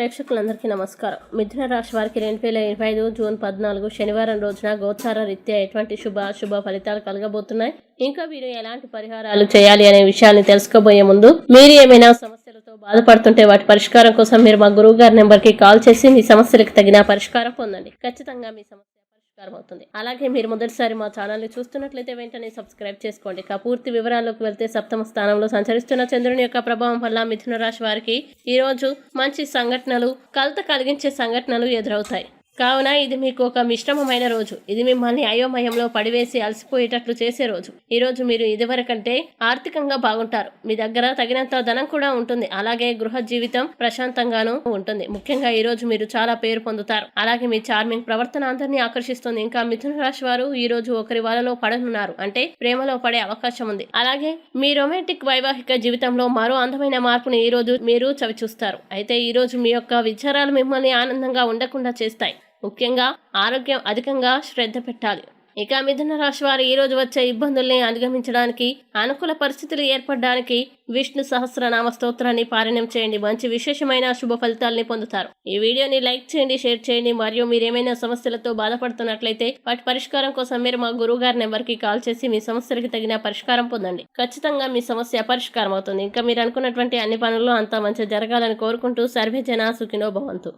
ప్రేక్షకులందరికీ నమస్కారం. మిథున రాశి వారికి రెండు వేల ఇరవై ఐదు జూన్ పద్నాలుగు శనివారం రోజున గోచార రీత్యా ఎటువంటి శుభ అశుభ ఫలితాలు కలగబోతున్నాయి? ఇంకా వీరు ఎలాంటి పరిహారాలు చేయాలి అనే విషయాన్ని తెలుసుకోబోయే ముందు మీరు ఏమైనా సమస్యలతో బాధపడుతుంటే వాటి పరిష్కారం కోసం మీరు మా గురువు గారి నెంబర్కి కాల్ చేసి మీ సమస్యలకు తగిన పరిష్కారం పొందండి. ఖచ్చితంగా మీ సమస్య ఉపకారం అవుతుంది. అలాగే మీరు మొదటిసారి మా ఛానల్ని చూస్తున్నట్లయితే వెంటనే సబ్స్క్రైబ్ చేసుకోండి. ఇక పూర్తి వివరాల్లోకి వెళ్తే సప్తమ స్థానంలో సంచరిస్తున్న చంద్రుని యొక్క ప్రభావం వల్ల మిథున రాశి వారికి ఈ రోజు మంచి సంఘటనలు కలత కలిగించే సంఘటనలు ఎదురవుతాయి. కావున ఇది మీకు ఒక మిశ్రమమైన రోజు. ఇది మిమ్మల్ని అయోమయంలో పడివేసి అలసిపోయేటట్లు చేసే రోజు. ఈ రోజు మీరు ఇదివరకంటే ఆర్థికంగా బాగుంటారు. మీ దగ్గర తగినంత ధనం కూడా ఉంటుంది. అలాగే గృహ జీవితం ప్రశాంతంగాను ఉంటుంది. ముఖ్యంగా ఈ రోజు మీరు చాలా పేరు పొందుతారు. అలాగే మీ చార్మింగ్ ప్రవర్తన అందరినీ ఆకర్షిస్తుంది. ఇంకా మిథున రాశి వారు ఈ రోజు ఒకరి వాళ్ళలో పడనున్నారు. అంటే ప్రేమలో పడే అవకాశం ఉంది. అలాగే మీ రొమాంటిక్ వైవాహిక జీవితంలో మరో అందమైన మార్పుని ఈ రోజు మీరు చవి చూస్తారు అయితే ఈ రోజు మీ యొక్క విచారాలు మిమ్మల్ని ఆనందంగా ఉండకుండా చేస్తాయి. ముఖ్యంగా ఆరోగ్యం అధికంగా శ్రద్ధ పెట్టాలి. ఇక మిథున రాశి వారు ఈరోజు వచ్చే ఇబ్బందుల్ని అధిగమించడానికి అనుకూల పరిస్థితులు ఏర్పడడానికి విష్ణు సహస్రనామ స్తోత్రాన్ని పారాయణం చేయండి. మంచి విశేషమైన శుభ ఫలితాల్ని పొందుతారు. ఈ వీడియోని లైక్ చేయండి షేర్ చేయండి. మరియు మీరేమైనా సమస్యలతో బాధపడుతున్నట్లయితే వాటి పరిష్కారం కోసం మీరు మా గురువు గారి నెంబర్కి కాల్ చేసి మీ సమస్యలకు తగిన పరిష్కారం పొందండి. ఖచ్చితంగా మీ సమస్య పరిష్కారం అవుతుంది ఇంకా మీరు అనుకున్నటువంటి అన్ని పనుల్లో అంతా మంచి జరగాలని కోరుకుంటూ సర్వే జన సుఖినో భవంతు.